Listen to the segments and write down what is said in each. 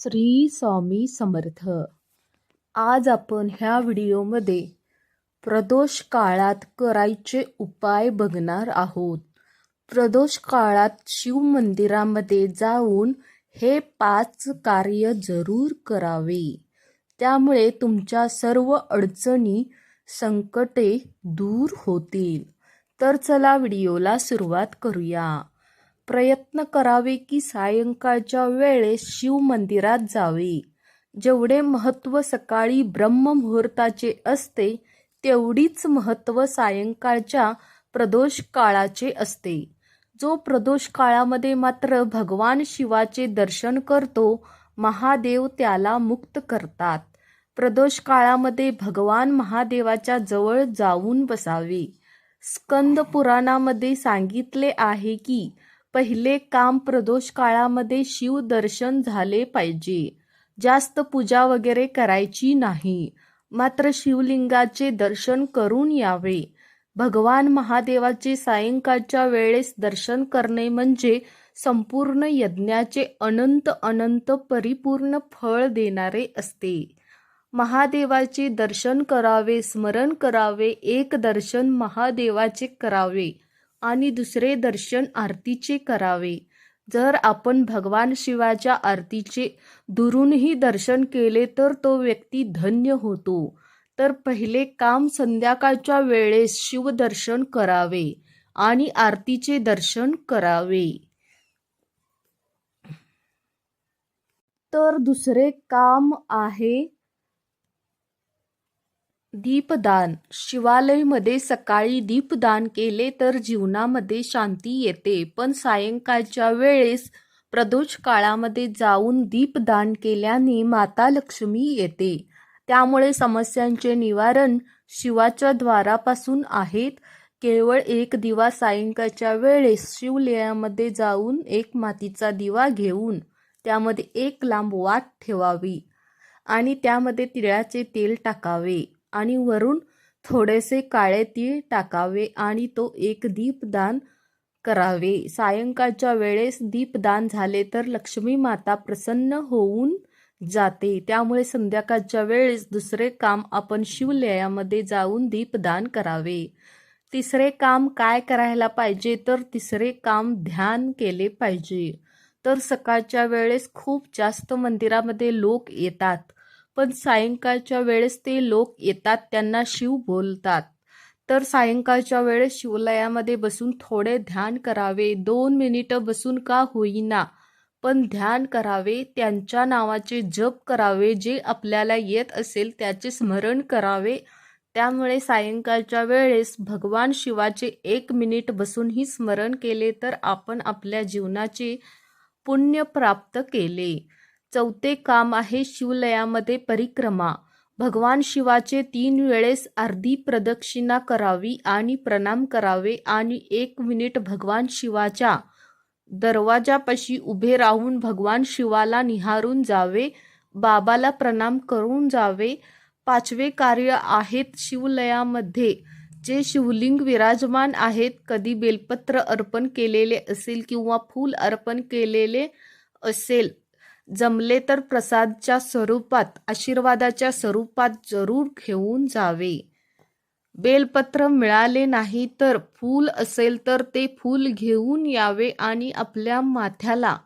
श्री स्वामी समर्थ. आज आपण ह्या व्हिडिओमध्ये प्रदोष काळात करायचे उपाय बघणार आहोत. प्रदोष काळात शिव मंदिरामध्ये जाऊन हे पाच कार्य जरूर करावे. त्यामुळे तुमच्या सर्व अडचणी संकटे दूर होतील. तर चला व्हिडिओला सुरुवात करूया. प्रयत्न करावे की सायंकाळच्या वेळेस शिव मंदिरात जावे. जेवढे महत्त्व सकाळी ब्रह्ममुहूर्ताचे असते तेवढीच महत्त्व सायंकाळच्या प्रदोष काळाचे असते. जो प्रदोष काळामध्ये मात्र भगवान शिवाचे दर्शन करतो महादेव त्याला मुक्त करतात. प्रदोष काळामध्ये भगवान महादेवाच्या जवळ जाऊन बसावे. स्कंद पुराणामध्ये सांगितले आहे की पहिले काम प्रदोष काळामध्ये शिवदर्शन झाले पाहिजे. जास्त पूजा वगैरे करायची नाही. मात्र शिवलिंगाचे दर्शन करून यावे. भगवान महादेवाचे सायंकाळच्या वेळेस दर्शन करणे म्हणजे संपूर्ण यज्ञाचे अनंत अनंत परिपूर्ण फळ देणारे असते. महादेवाचे दर्शन करावे स्मरण करावे एक दर्शन महादेवाचे करावे. आणि दुसरे दर्शन आरतीचे करावे. जर आपण भगवान शिवाच्या आरतीचे दुरूनही दर्शन केले तर तो व्यक्ती धन्य होतो. तर पहिले काम संध्याकाळच्या वेळेस शिवदर्शन करावे आणि आरतीचे दर्शन करावे. तर दुसरे काम आहे दीपदान. शिवालयमध्ये सकाळी दीपदान केले तर जीवनामध्ये शांती येते. पण सायंकाळच्या वेळेस प्रदोष काळामध्ये जाऊन दीपदान केल्याने माता लक्ष्मी येते. त्यामुळे समस्यांचे निवारण शिवाच्या द्वारापासून आहेत. केवळ एक दिवा सायंकाळच्या वेळेस शिवलयामध्ये जाऊन एक मातीचा दिवा घेऊन त्यामध्ये एक लांब वाट ठेवावी आणि त्यामध्ये तिळाचे तेल टाकावे. आणि वरून थोडेसे काळे तीळ टाकावे आणि तो एक दीपदान करावे. सायंकाळच्या वेळेस दीपदान झाले तर लक्ष्मी माता प्रसन्न होऊन जाते. त्यामुळे संध्याकाळच्या वेळेस दुसरे काम आपण शिवलयामध्ये जाऊन दीपदान करावे. तिसरे काम काय करायला पाहिजे? तर तिसरे काम ध्यान केले पाहिजे. तर सकाळच्या वेळेस खूप जास्त मंदिरामध्ये लोक येतात. पण सायंकाळच्या वेळेस ते लोक येतात त्यांना शिव बोलतात. तर सायंकाळच्या वेळेस शिवलयामध्ये बसून थोडे ध्यान करावे. दोन मिनिटं बसून का होईना पण ध्यान करावे त्यांच्या नावाचे जप करावे जे आपल्याला येत असेल त्याचे स्मरण करावे. त्यामुळे सायंकाळच्या वेळेस भगवान शिवाचे एक मिनिट बसूनही स्मरण केले तर आपण आपल्या जीवनाचे पुण्य प्राप्त केले. चौथे काम आहे शिवलयामध्ये परिक्रमा. भगवान शिवाचे तीन वेळेस अर्धी प्रदक्षिणा करावी आणि प्रणाम करावे आणि एक मिनिट भगवान शिवाच्या दरवाजापाशी उभे राहून भगवान शिवाला निहारून जावे बाबाला प्रणाम करून जावे. पाचवे कार्य आहेत शिवलयामध्ये. जे शिवलिंग विराजमान आहेत कधी बेलपत्र अर्पण केलेले असेल किंवा फूल अर्पण केलेले असेल जमले तर प्रसादच्या स्वरूपात आशीर्वादाच्या स्वरूपात जरूर घेऊन जावे. बेलपत्र मिळाले नाही तर फूल असेल तर ते फूल घेऊन यावे आणि आपल्या माथ्याला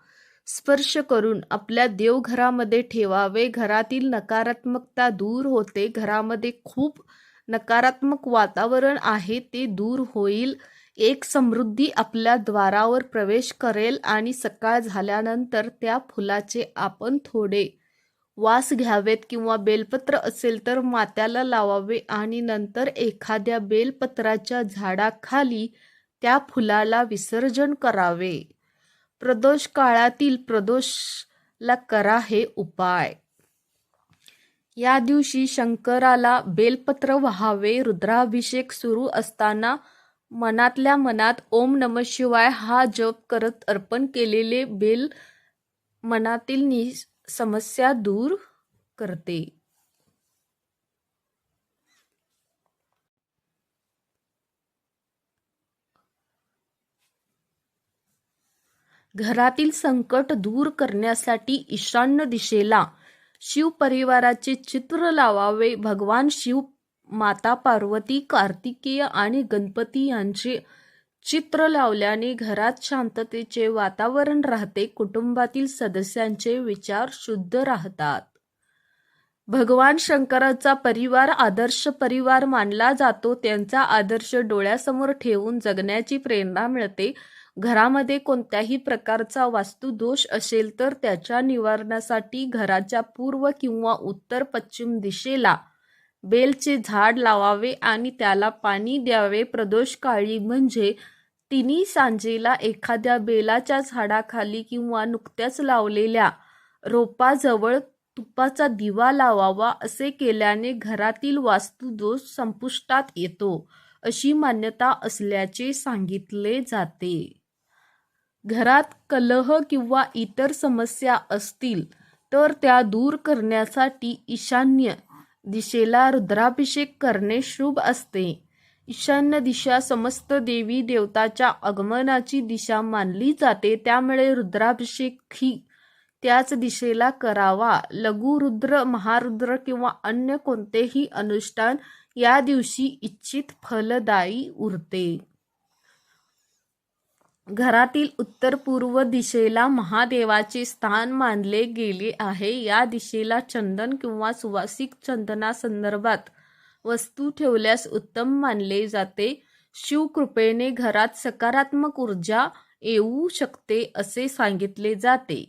स्पर्श करून आपल्या देवघरामध्ये ठेवावे. घरातील नकारात्मकता दूर होते. घरामध्ये खूप नकारात्मक वातावरण आहे ते दूर होईल. एक समृद्धी आपल्या द्वारावर प्रवेश करेल आणि सकाळ झाल्यानंतर त्या फुलाचे आपण थोडे वास घ्यावेत किंवा बेलपत्र असेल तर मात्याला लावावे आणि नंतर एखाद्या बेलपत्राच्या झाडाखाली त्या फुलाला विसर्जन करावे. प्रदोष काळातील प्रदोषला करा हे उपाय. या दिवशी शंकराला बेलपत्र व्हावे रुद्राभिषेक सुरू असताना मनातल्या मनात ओम नम शिवाय हा जप करत अर्पण केलेले बेल मनातील नि समस्या दूर करते. घरातील संकट दूर करण्यासाठी ईशान्य दिशेला शिव परिवाराचे चित्र लावावे. भगवान शिव माता पार्वती कार्तिकेय आणि गणपती यांचे चित्र लावल्याने घरात शांततेचे वातावरण राहते कुटुंबातील सदस्यांचे विचार शुद्ध राहतात. भगवान शंकराचा परिवार आदर्श परिवार मानला जातो. त्यांचा आदर्श डोळ्यासमोर ठेवून जगण्याची प्रेरणा मिळते. घरामध्ये कोणत्याही प्रकारचा वास्तुदोष असेल तर त्याच्या निवारणासाठी घराच्या पूर्व किंवा उत्तर पश्चिम दिशेला बेलचे झाड लावावे आणि त्याला पाणी द्यावे. प्रदोष काळी म्हणजे तिन्ही सांजेला एखाद्या बेलाच्या झाडाखाली किंवा नुकत्याच लावलेल्या रोपाजवळ तुपाचा दिवा लावावा असे केल्याने घरातील वास्तुदोष संपुष्टात येतो अशी मान्यता असल्याचे सांगितले जाते. घरात कलह किंवा इतर समस्या असतील तर त्या दूर करण्यासाठी ईशान्य दिशेला रुद्राभिषेक करणे शुभ असते. ईशान्य दिशा समस्त देवी देवताच्या आगमनाची दिशा मानली जाते. त्यामुळे रुद्राभिषेक ही त्याच दिशेला करावा. लघुरुद्र महारुद्र किंवा अन्य कोणतेही अनुष्ठान या दिवशी इच्छित फलदायी उरते. घरातील उत्तर पूर्व दिशेला महादेवाचे स्थान मानले गेले आहे. या दिशेला चंदन किंवा सुवासिक चंदनासंदर्भात वस्तू ठेवल्यास उत्तम मानले जाते. शिवकृपेने घरात सकारात्मक ऊर्जा येऊ शकते असे सांगितले जाते.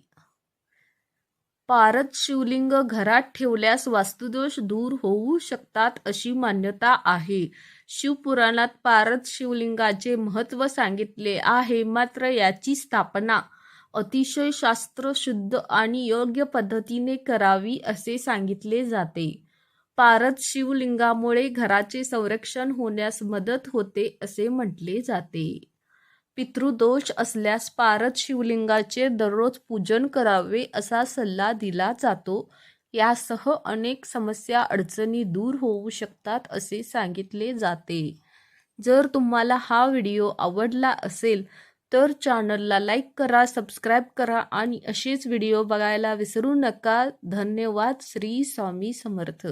पारद शिवलिंग घरात ठेवल्यास वास्तुदोष दूर होऊ शकतात अशी मान्यता आहे. शिवपुराणात पारद शिवलिंगाचे महत्त्व सांगितले आहे. मात्र याची स्थापना अतिशय शास्त्रशुद्ध आणि योग्य पद्धतीने करावी असे सांगितले जाते. पारद शिवलिंगामुळे घराचे संरक्षण होण्यास मदत होते असे म्हटले जाते. पितृदोष असल्यास पारद शिवलिंगाचे दररोज पूजन करावे असा सल्ला दिला जातो. यासह अनेक समस्या अडचणी दूर होऊ शकतात असे सांगितले जाते. जर तुम्हाला हा व्हिडिओ आवडला असेल तर चॅनलला लाईक करा सबस्क्राईब करा आणि असेच व्हिडिओ बघायला विसरू नका. धन्यवाद. श्री स्वामी समर्थ.